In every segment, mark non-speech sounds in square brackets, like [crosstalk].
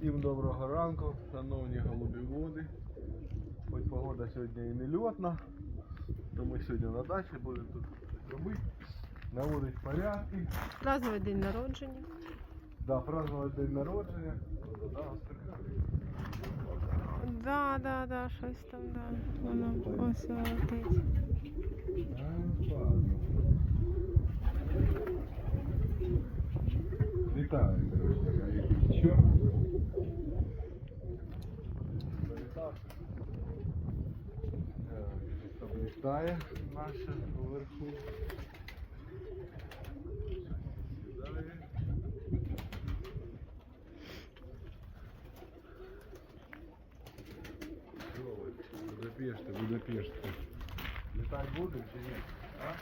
Всім доброго ранку, шановні голубі води. Хоч погода сьогодні і не льотна, то ми сьогодні на дачі будемо тут робити, наводити порядки, Празднувати день народження. да, празднувати день народження. Да, Оскар. Да, да, да, щось там, да. Воно ось летить. А, ладно. Вітаю, друзі. Що? Завітав. Так, Там літає наша вверху. Сідає. Що ви? Будапешти, Будапешти. Літати будемо чи ні? А?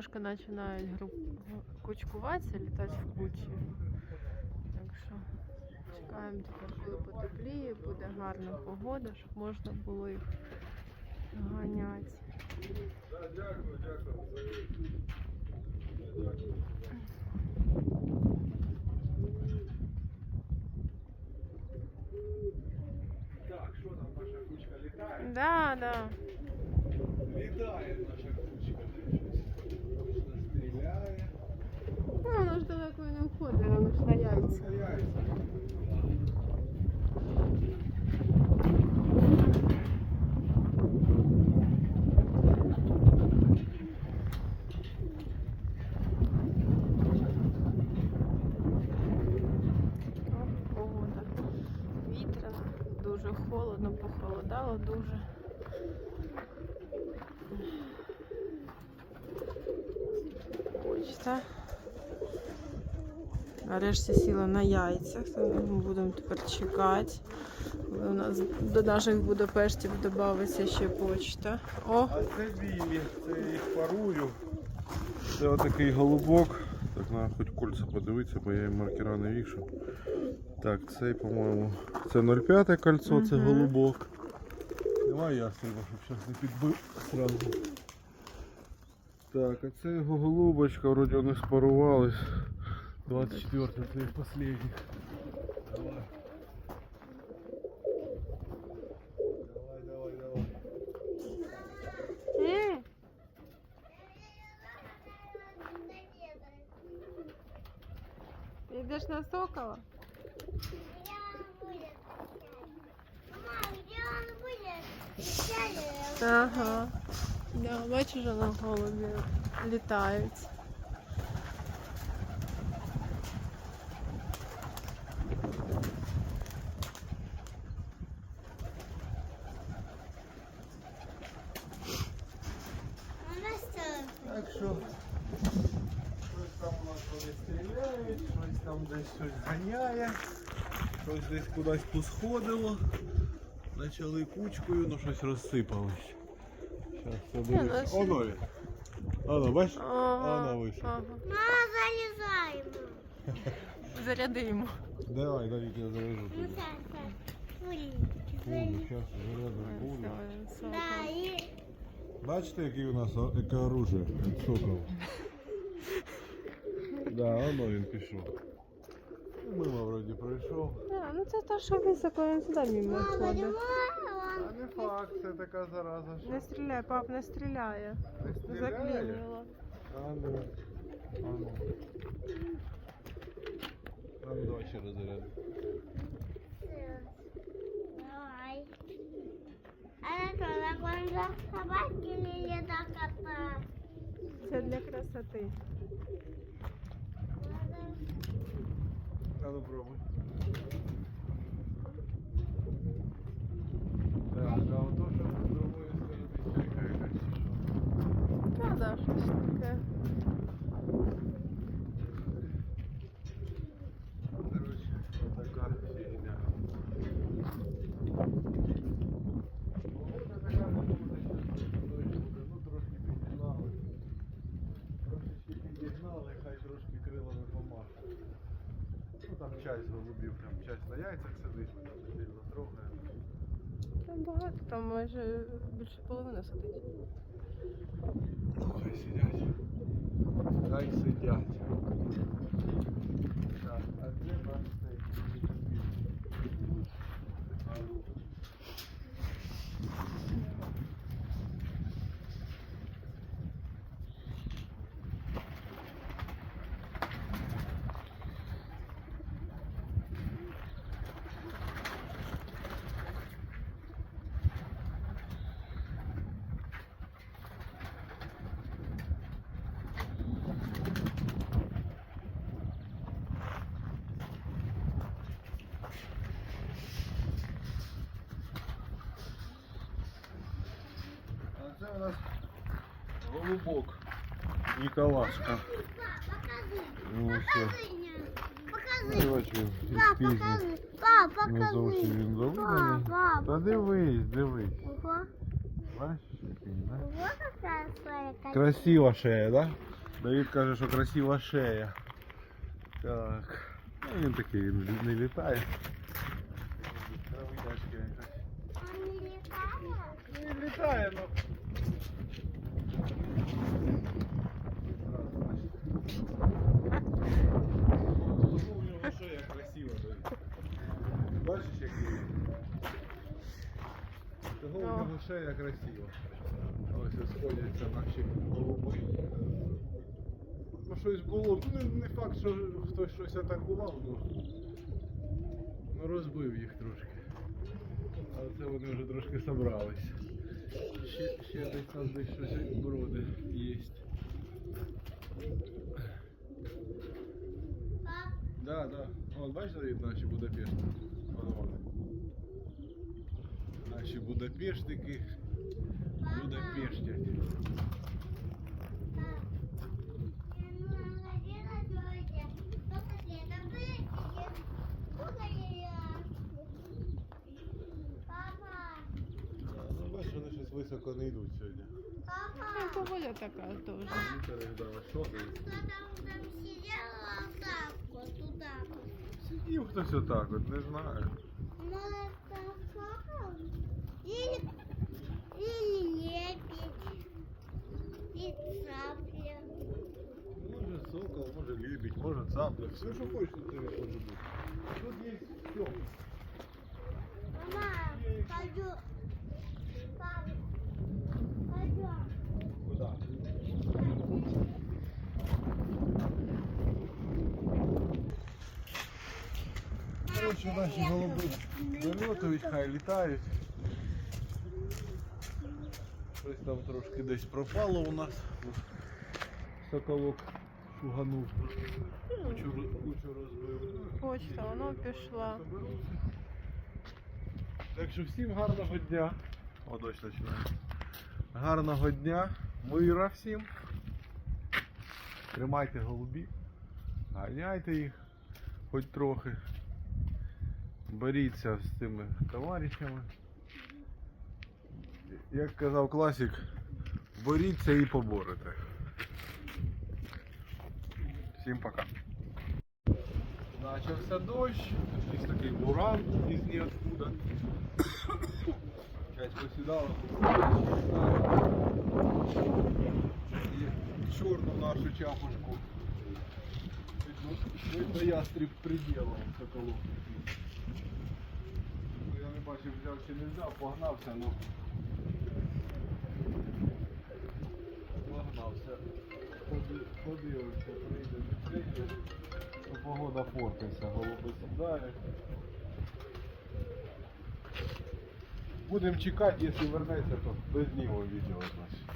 Трошки починають кучкуватися, літати в кучі. Так що чекаємо тепер, коли потепліє, буде гарна погода, щоб можна було їх ганяти. Дякую, дякую. Дякую. Так, що там наша кучка літає? Да, да. Літає наша кучка. Щось стріляє. Ну, воно ж далеко і не входить, воно ж на яйця. Яйця. О, Погода вітряна, дуже холодно, похолодало дуже. Почта. Нарешті сіла на яйцях, ми будемо тепер чекати. У нас до наших Будапештів додається ще почта. О, А це білі, це я їх парую. Це отакий голубок. Так треба хоч кольця подивитися, бо я їм маркера не вішав. Так, цей, по-моєму, це 0,5 кольцо, це голубок. Давай ясненько, щоб зараз не підбив сразу. Так, а це його голубочка, вроді вони спарувались. 24 це їх. Давай. Давай, Ага. Да, бачиш, воно голубі літають. Так що щось там у нас вони стріляють, щось там десь щось ганяє, щось десь кудись посходило. Почали кучкою, ну щось розсипалось. Зараз буде. ну, Оно він. Оно, бачиш? Ага, Оно вийшло. ага. Мама, залезаем. [laughs] Зарядимо. Давай, Давид, я завяжу Ну, так, так. Кулі. Кулю, зараз зарядимо кулю. Все, сокол. Да, і Бачите, який у нас екооружие? Сокол. [laughs] Да, оно він пішов. Пройшов. А, ну це те, що він сюди мимо мама, не ходить. А не факт, це така зараза. що Не стріляй, пап, не стріляє. Не стріляє? Заклинило. А ну. А ну. всередину. Давай. А на глазах собаки или до кота? Це для красоти. А ну пробуй. Так, а ото що з другої сторони чайка якась. чи що? Та да, щось таке. Короче, така фігня. Ну, трошки підігнали. Трошечки підігнали, хай трошки крилами Ну там часть голубів, там часть на яйцях сидить, не сильно трогаємо. Там багато, там майже більше половини сидить. Хай сидять. Хай сидять. Так, а де наш голубок. Ніколашка. Покажи. Ну, все. Покажи мне. Покажи. Бачу, Пап, покажи. Пап, покажи. Не зовсім він завидний. Пап, Та дивись, дивись. Ого. Бачиш, який, да? Ого, какая своя котика. Красива шея, да? Давид каже, що красива шея. Так. Ну, він такий, він не літає. Травички якась. Он не летает? Не літає, ну. Того у нього шея красива. Ось сходяться наші голуби. Ну щось було, ну не, не факт, що хтось щось атакував, ну, ну розбив їх трошки. Але це вони вже трошки собрались. Ще, ще десь там десь щось броди є. Да, да. От бачите, наші Будапешти? Папа, Ну, бачиш, вони щось високо не йдуть сьогодні. Ну, папа. погода така теж. Вітер їх дав, що ти? Кто там, там сидел вот так вот, туда вот. Сидів хтось отак, от не знаю. Может, там сокол? Или, или лебедь. И цапля. Може сокол, може лебідь, може цапля. Все, що хочеш, тут тебе може бути. Тут є все. Мама, пойду. Пап, пойдем. Куда? Коротше, наші голуби вильотують, хай літають. Щось там трошки десь пропало у нас. Соколок шуганув. Кучу, кучу розбив. Почта, воно пішла. Так що всім гарного дня. О, дощ починає. Гарного дня, мира всім. Тримайте голубів, ганяйте їх хоч трохи. Боріться з цими товаришами. Як казав класик, боріться і поборете. Всім пока. Начався дощ, якийсь такий буран із ніоткуда. Часть посідала. І чорну нашу чапушку. Видно, ястреб приділом соколов. Я не бачив, взяв чи не взяв, погнався, ну. Портиться, голуби сідають. Будемо чекати, якщо вернеться, то без нього відео, значить.